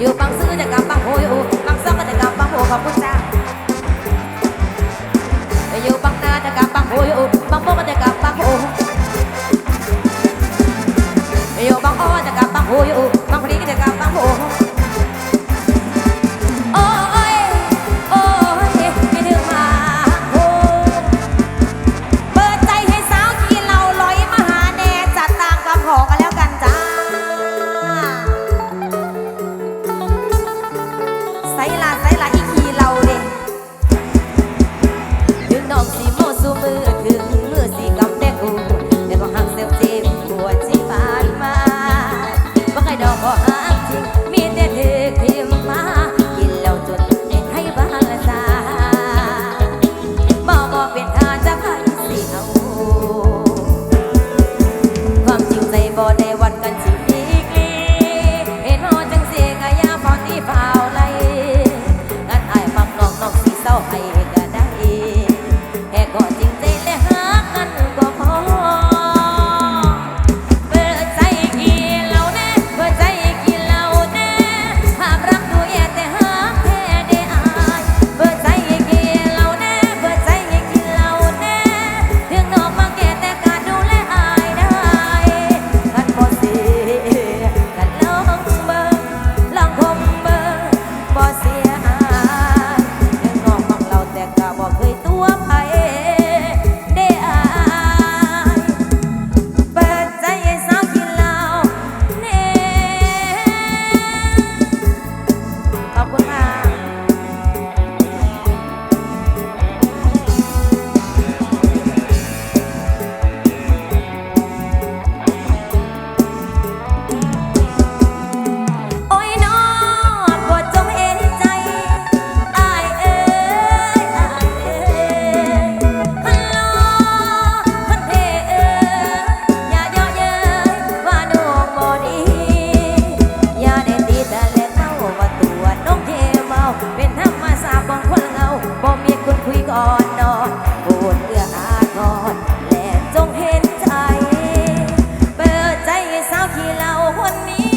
อยู่บางซื้อจะกลับบางโพอยู่บางซ่องก็จะกลับบางโพขอบคุณจ้าอยู่บางนาจะกลับบางโพอยู่บางโพก็จะกลับบางโพอยู่บางอ้อจะกลับบางโพอยู่ ก่อนนอนปรดเอื้ออาทรและจงเห็นใจ เปิดใจสาวขี้เหาคนนี้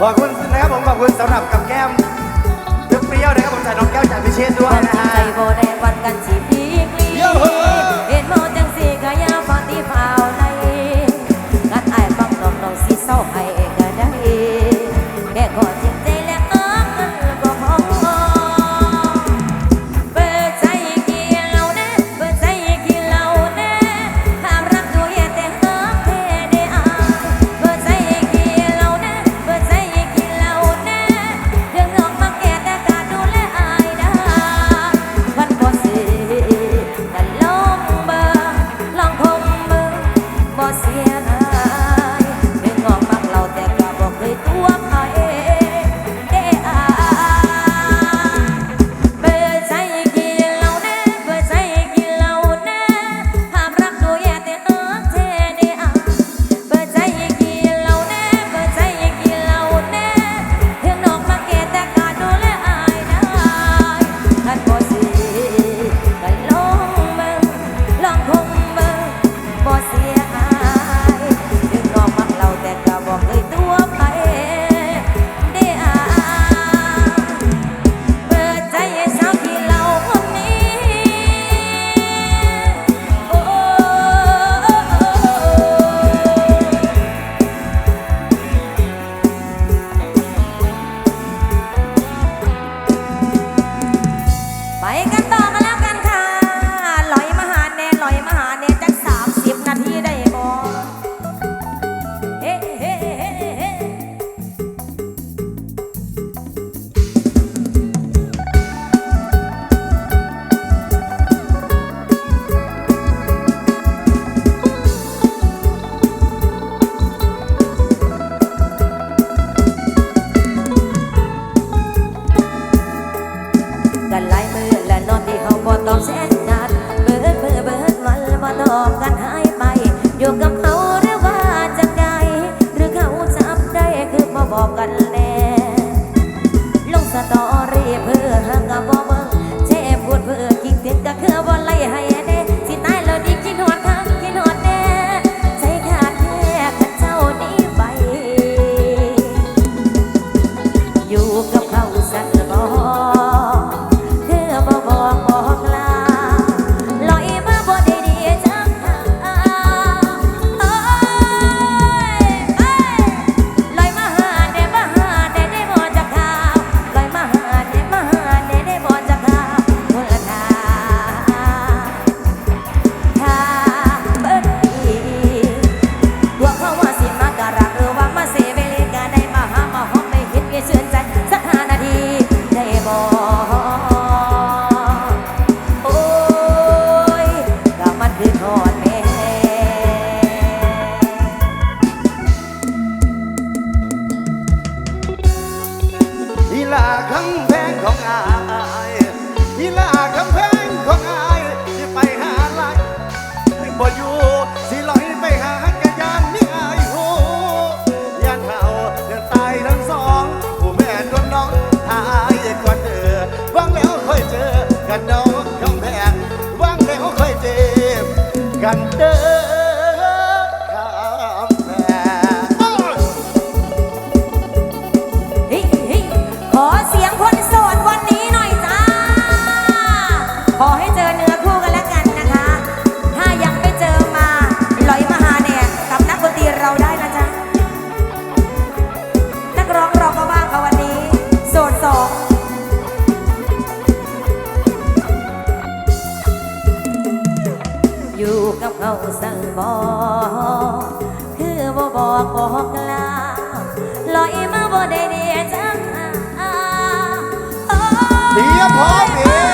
ขอบคุณนะครับผมขอบคุณสำหรับ Good call. ู่กับเขาสั่งบอกคือบ่บอกบอกลาลอยมาบ่ได้เดียจังเดี๋ยวพอเดี๋ย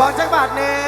ขอจักบาทแน่